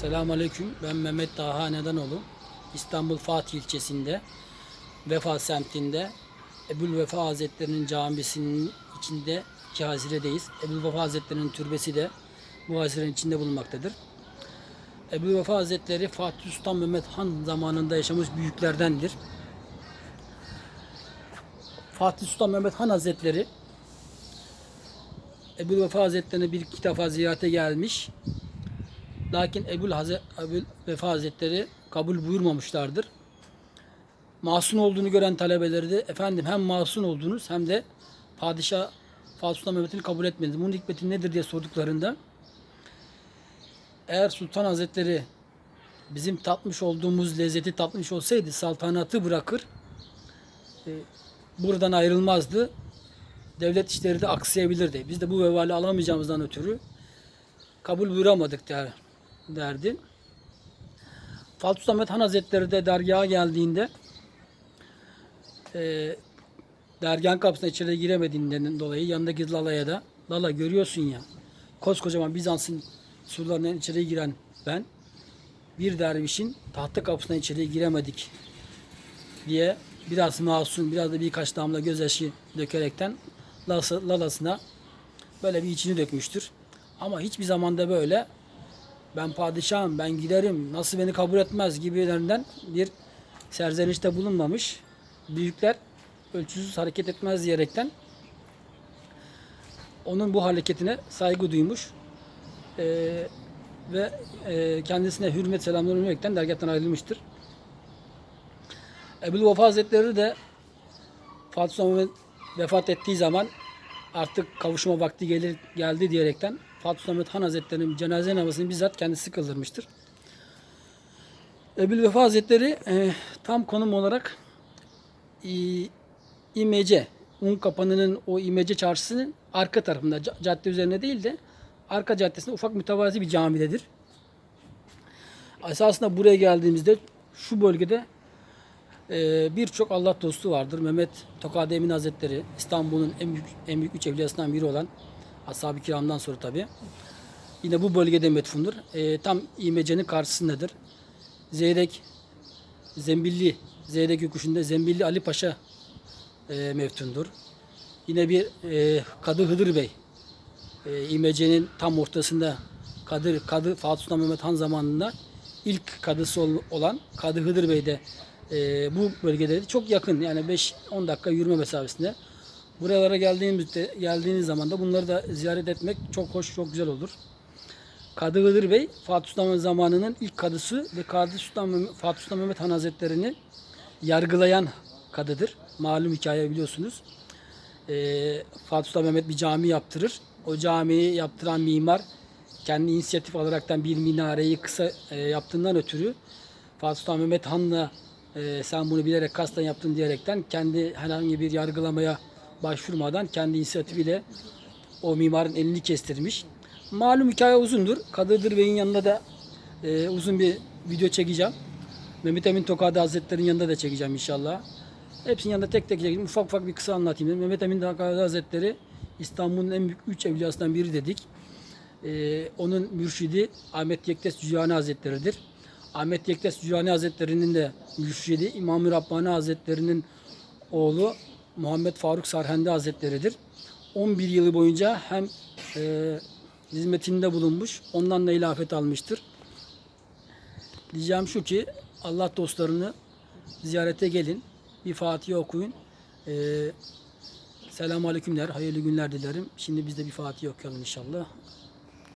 Selamun Aleyküm. Ben Mehmet Taha Nedanoğlu. İstanbul Fatih ilçesinde Vefa semtinde Ebul Vefa Hazretleri'nin camisinin içinde iki haziredeyiz. Ebul Vefa Hazretleri'nin türbesi de bu hazirenin içinde bulunmaktadır. Ebul Vefa Hazretleri Fatih Sultan Mehmet Han zamanında yaşamış büyüklerdendir. Fatih Sultan Mehmet Han Hazretleri Ebul Vefa Hazretleri'ne bir defa ziyarete gelmiş. Lakin Ebul, Hazret, Ebul Vefa Hazretleri kabul buyurmamışlardır. Masum olduğunu gören talebeleri de efendim hem masum oldunuz hem de padişah Fatih Sultan Mehmet'ini kabul etmediniz. Bunun hikmeti nedir diye sorduklarında eğer Sultan Hazretleri bizim tatmış olduğumuz lezzeti tatmış olsaydı saltanatı bırakır e, buradan ayrılmazdı. Devlet işleri de aksayabilirdi. Biz de bu vebali alamayacağımızdan ötürü kabul buyuramadık der, derdi. Fatih Mehmet Han Hazretleri de dergaha geldiğinde e, dergahın kapısına içeri giremediğinden dolayı yanındaki Lala'ya da Lala görüyorsun ya koskocaman Bizans'ın surlarından içeri giren ben bir dervişin tahta kapısına içeri giremedik diye biraz masum biraz da birkaç damla gözyaşı dökerekten Lalası- Lalasına böyle bir içini dökmüştür. Ama hiçbir zamanda böyle ben padişahım, ben giderim, nasıl beni kabul etmez gibilerinden bir serzenişte bulunmamış. Büyükler ölçüsüz hareket etmez diyerekten onun bu hareketine saygı duymuş Ee, ve e, kendisine hürmet selamları vermekten dergahtan ayrılmıştır. Ebu Vefa Hazretleri de Fatih Sultan vefat ettiği zaman artık kavuşma vakti gelir geldi diyerekten Fatih Mehmet Han Hazretleri'nin cenaze namazını bizzat kendisi kıldırmıştır. Ebu Vefa Hazretleri e, tam konum olarak İ- İmece, Un Kapanı'nın o İmece çarşısının arka tarafında, ca- cadde üzerine değil de arka caddesinde ufak mütevazi bir camidedir. Esasında buraya geldiğimizde şu bölgede ee, birçok Allah dostu vardır. Mehmet Tokadi Emin Hazretleri İstanbul'un en büyük en büyük üç evliyasından biri olan Ashab-ı Kiram'dan sonra tabi. Yine bu bölgede metfundur. Ee, tam İmece'nin karşısındadır. Zeyrek Zembilli Zeyrek yokuşunda Zembilli Ali Paşa e, meftundur. Yine bir e, Kadı Hıdır Bey e, İmece'nin tam ortasında Kadır Kadı Fatih Sultan Mehmet Han zamanında ilk kadısı ol- olan Kadı Hıdır Bey de e, bu bölgede çok yakın yani 5-10 dakika yürüme mesafesinde. Buralara geldiğimizde geldiğiniz zaman da bunları da ziyaret etmek çok hoş, çok güzel olur. Kadı Hıdır Bey Fatih Sultan Mehmet zamanının ilk kadısı ve Kadı Sultan Fatih Sultan Mehmet Han Hazretleri'ni yargılayan kadıdır. Malum hikaye biliyorsunuz. E, Fatih Sultan Mehmet bir cami yaptırır. O camiyi yaptıran mimar kendi inisiyatif alaraktan bir minareyi kısa e, yaptığından ötürü Fatih Sultan Mehmet Han'la e, sen bunu bilerek kasten yaptın diyerekten kendi herhangi bir yargılamaya başvurmadan kendi inisiyatifiyle o mimarın elini kestirmiş. Malum hikaye uzundur. Kadıdır Bey'in yanında da e, uzun bir video çekeceğim. Mehmet Emin Tokadi Hazretleri'nin yanında da çekeceğim inşallah. Hepsinin yanında tek tek çekeceğim. Ufak ufak bir kısa anlatayım dedim. Mehmet Emin Tokadi Hazretleri İstanbul'un en büyük üç evliyasından biri dedik. Ee, onun mürşidi Ahmet Yektes Cücani Hazretleri'dir. Ahmet Yektes Cücani Hazretleri'nin de mürşidi İmam-ı Rabbani Hazretleri'nin oğlu Muhammed Faruk Sarhendi Hazretleri'dir. 11 yılı boyunca hem e, hizmetinde bulunmuş, ondan da ilafet almıştır. Diyeceğim şu ki Allah dostlarını ziyarete gelin, bir Fatiha okuyun. Ee, Selamun Aleyküm hayırlı günler dilerim. Şimdi biz de bir Fatiha okuyalım inşallah.